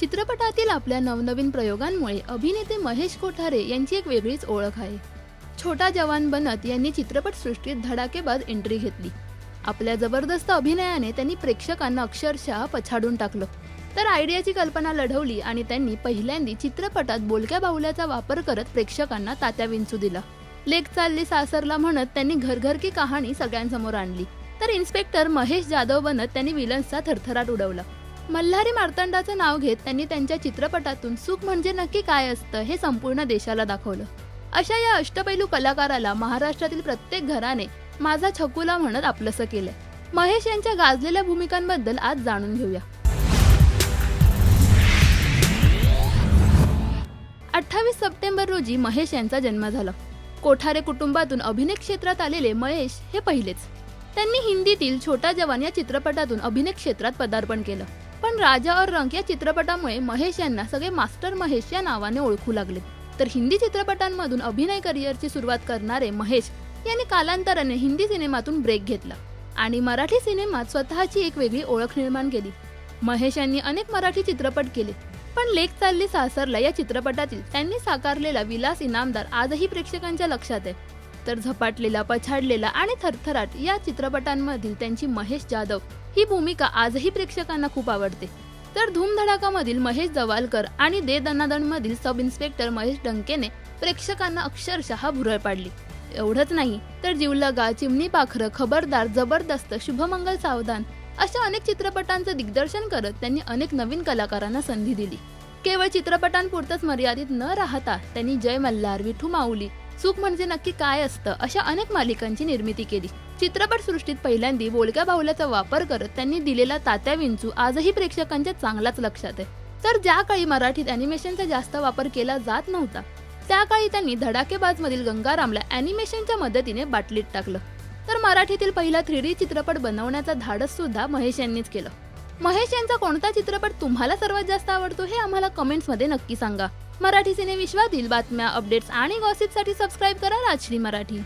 चित्रपटातील आपल्या नवनवीन प्रयोगांमुळे अभिनेते महेश कोठारे यांची एक वेगळीच ओळख आहे. छोटा जवान बनत यांनी चित्रपटसृष्टीत धडाकेबाज एंट्री घेतली. आपल्या जबरदस्त अभिनयाने त्यांनी प्रेक्षकांना अक्षरशः पछाडून टाकलं. तर आयडियाची कल्पना लढवली आणि त्यांनी पहिल्यांदी चित्रपटात बोलक्या बाहुल्याचा वापर करत प्रेक्षकांना तात्या विंचू दिला. लेख चालली सासरला म्हणत त्यांनी घरघर की कहाणी सगळ्यांसमोर आणली. तर इन्स्पेक्टर महेश जाधव बनत त्यांनी विलन्सचा थरथराट उडवला. मल्हारी मार्तंडाचं नाव घेत त्यांनी त्यांच्या चित्रपटातून सुख म्हणजे नक्की काय असतं हे संपूर्ण देशाला दाखवलं. अशा या अष्टपैलू कलाकाराला महाराष्ट्रातील प्रत्येक घराने माझा छकुला म्हणत आपलंसं केलंय. महेश यांच्या गाजलेल्या भूमिकांबद्दल आज जाणून घेऊया. अठ्ठावीस सप्टेंबर रोजी महेश यांचा जन्म झाला. कोठारे कुटुंबातून अभिनय क्षेत्रात आलेले महेश हे पहिलेच. त्यांनी हिंदीतील छोटा जवान या चित्रपटातून अभिनय क्षेत्रात पदार्पण केलं. पण राजा और रंक या चित्रपटामुळे महेश यांना सगळे मास्टर महेश या नावाने ओळखू लागले. तर हिंदी चित्रपटांमधून अभिनय करिअरची सुरुवात करणारे महेश यांनी कालांतराने हिंदी सिनेमातून ब्रेक घेतला आणि मराठी सिनेमात स्वतःची एक वेगळी ओळख निर्माण केली. महेश यांनी अनेक मराठी चित्रपट केले पण लेख चालली सासरला या चित्रपटातील त्यांनी साकारलेला विलास इनामदार आजही प्रेक्षकांच्या लक्षात आहे. तर झपाटलेला पछाडलेला आणि थरथराट या चित्रपटांमधील त्यांची महेश जाधव ही भूमिका आजही प्रेक्षकांना खूप आवडते. तर धूमधडाकामधील महेश जवालकर आणि दे दनादन मधील सब इन्स्पेक्टर महेश डंकेने प्रेक्षकांना अक्षरशः भुरळ पाडली. एवढंच नाही तर जीवलगा चिमणी पाखरं खबरदार जबरदस्त शुभमंगल सावधान अशा अनेक चित्रपटांचं दिग्दर्शन करत त्यांनी अनेक नवीन कलाकारांना संधी दिली. केवळ चित्रपटांपुरतच मर्यादित न राहता त्यांनी जय मल्हार विठू माऊली सुख म्हणजे नक्की काय असतं? अशा अनेक मालिकांची निर्मिती केली. चित्रपट सृष्टीत पहिल्यांदी बोलक्या बाहुल्याचा वापर करत त्यांनी दिलेला तात्या विंचू आजही प्रेक्षकांच्या चांगलाच लक्षात आहे. तर ज्या काळी मराठीत अॅनिमेशनचा जास्त वापर केला जात नव्हता त्या काळी त्यांनी धडाकेबाज मधील गंगारामला अॅनिमेशनच्या मदतीने बाटलीत टाकलं. तर मराठीतील पहिला थ्री डी चित्रपट बनवण्याचा धाडस सुद्धा महेश यांनीच केलं. महेश यांचा कोणता चित्रपट तुम्हाला सर्वात जास्त आवडतो हे आम्हाला कमेंट्समध्ये नक्की सांगा. मराठी सिनेविश्वातील बातम्या अपडेट्स आणि गॉसिपसाठी सबस्क्राईब करा राजश्री मराठी.